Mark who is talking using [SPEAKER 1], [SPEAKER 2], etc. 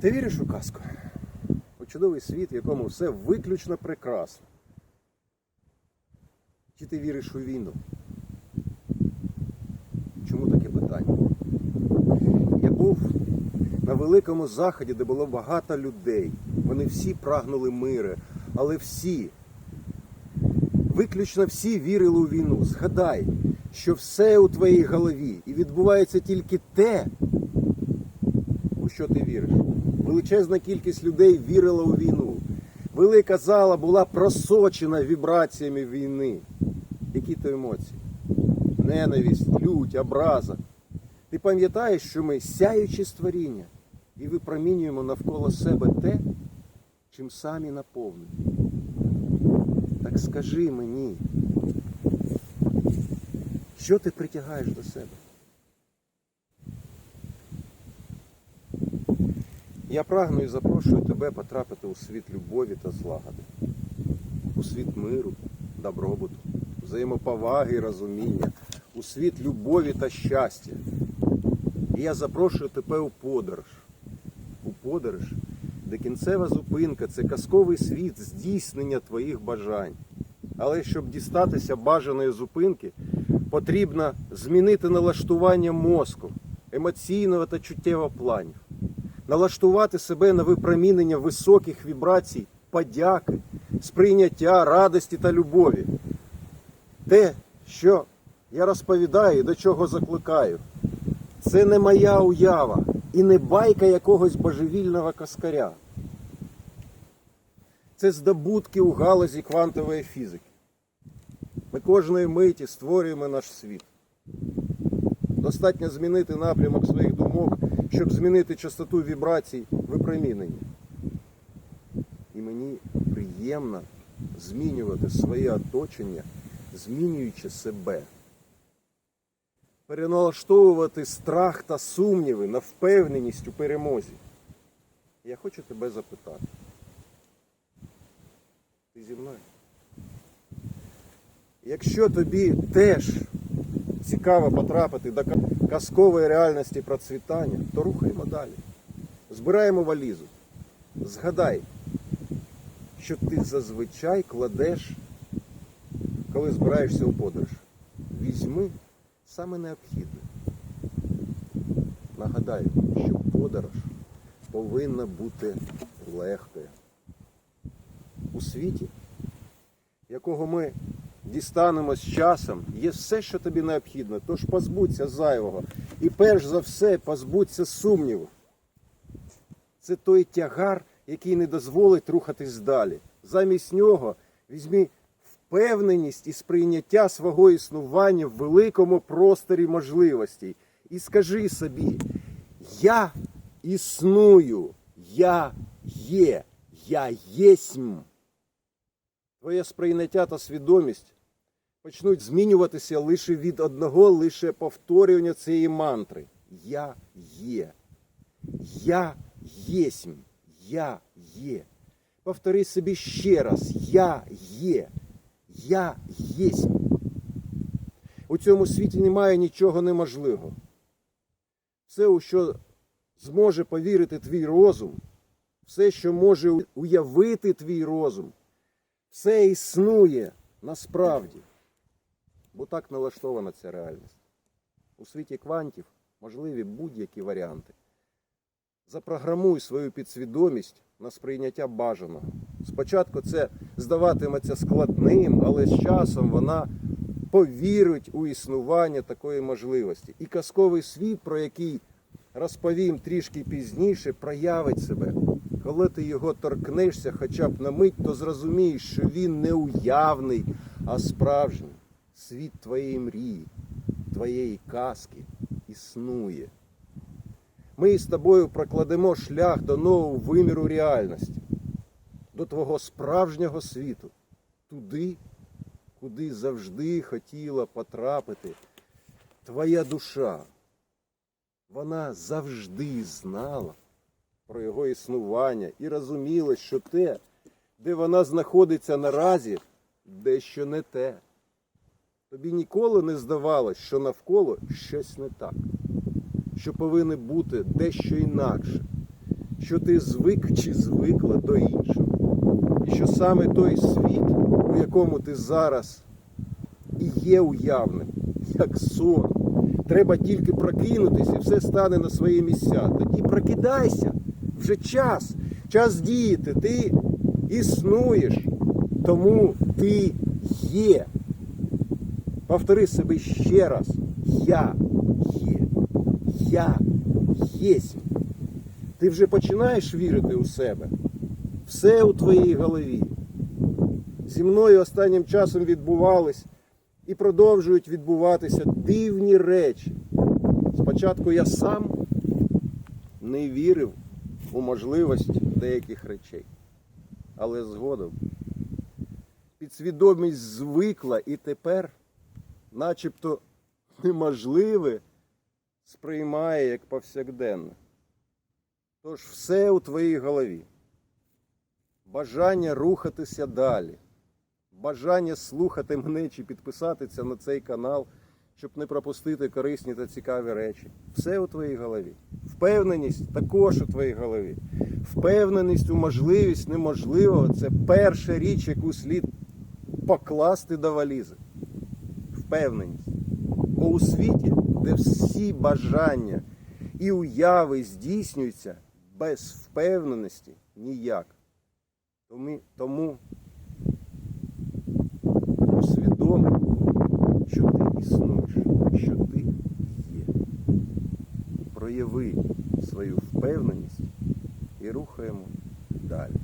[SPEAKER 1] Ти віриш у казку? У чудовий світ, в якому все виключно прекрасно. Чи ти віриш у війну? Чому таке питання? Я був на великому заході, де було багато людей. Вони всі прагнули миру, але всі, виключно всі вірили у війну. Згадай, що все у твоїй голові і відбувається тільки те, у що ти віриш. Величезна кількість людей вірила у війну. Велика зала була просочена вібраціями війни. Які то емоції? Ненависть, лють, образа. Ти пам'ятаєш, що ми сяючі створіння і випромінюємо навколо себе те, чим самі наповнені. Так скажи мені, що ти притягаєш до себе? Я прагну і запрошую тебе потрапити у світ любові та злагоди, у світ миру, добробуту, взаємоповаги і розуміння, у світ любові та щастя. І я запрошую тебе у подорож. У подорож, де кінцева зупинка це казковий світ здійснення твоїх бажань. Але щоб дістатися бажаної зупинки, потрібно змінити налаштування мозку, емоційного та чуттєвого планів налаштувати себе на випромінення високих вібрацій, подяки, сприйняття, радості та любові. Те, що я розповідаю і до чого закликаю, це не моя уява і не байка якогось божевільного каскаря. Це здобутки у галузі квантової фізики. Ми кожної миті створюємо наш світ. Достатньо змінити напрямок своїх думок, щоб змінити частоту вібрацій випромінення. І мені приємно змінювати своє оточення, змінюючи себе. Переналаштовувати страх та сумніви на впевненість у перемозі. Я хочу тебе запитати. Ти зі мною? Якщо тобі теж цікаво потрапити до казкової реальності процвітання, то рухаємо далі. Збираємо валізу. Згадай, що ти зазвичай кладеш, коли збираєшся у подорож. Візьми саме необхідне. Нагадаю, що подорож повинна бути легкою. У світі, якого ми дістанемо з часом, є все, що тобі необхідно. Тож позбудься зайвого. І перш за все позбудься сумніву. Це той тягар, який не дозволить рухатись далі. Замість нього візьми впевненість і сприйняття свого існування в великому просторі можливостей. І скажи собі, я існую, я є, я єсмь. Твоє сприйняття та свідомість почнуть змінюватися лише від одного лише повторювання цієї мантри. Я є. Я єсмь. Я є. Повтори собі ще раз. Я є. Я єсмь. У цьому світі немає нічого неможливого. Все, у що зможе повірити твій розум, все, що може уявити твій розум, все існує насправді. Бо так налаштована ця реальність. У світі квантів можливі будь-які варіанти. Запрограмуй свою підсвідомість на сприйняття бажаного. Спочатку це здаватиметься складним, але з часом вона повірить у існування такої можливості. І казковий світ, про який розповім трішки пізніше, проявить себе. Коли ти його торкнешся хоча б на мить, то зрозумієш, що він не уявний, а справжній. Світ твоєї мрії, твоєї казки існує. Ми з тобою прокладемо шлях до нового виміру реальності, до твого справжнього світу, туди, куди завжди хотіла потрапити твоя душа. Вона завжди знала про його існування і розуміла, що те, де вона знаходиться наразі, дещо не те. Тобі ніколи не здавалось, що навколо щось не так, що повинно бути дещо інакше. що ти звик чи звикла до іншого. І що саме той світ, у якому ти зараз і є уявним, як сон. Треба тільки прокинутися і все стане на свої місця. Тоді прокидайся, вже час, час діяти, ти існуєш, тому ти є. Повтори себе ще раз. Я є. Я єсть. Ти вже починаєш вірити у себе. Все у твоїй голові. Зі мною останнім часом відбувались і продовжують відбуватися дивні речі. Спочатку я сам не вірив у можливість деяких речей. Але згодом підсвідомість звикла і тепер, начебто, неможливе сприймає як повсякденне. Тож все у твоїй голові. Бажання рухатися далі. Бажання слухати мене чи підписатися на цей канал, щоб не пропустити корисні та цікаві речі. Все у твоїй голові. Впевненість також у твоїй голові. Впевненість у можливість неможливого це перша річ, яку слід покласти до валізи. Впевненість. Бо у світі, де всі бажання і уяви здійснюються без впевненості ніяк. Тому, усвідоми, що ти існуєш, що ти є. Прояви свою впевненість і рухаємо далі.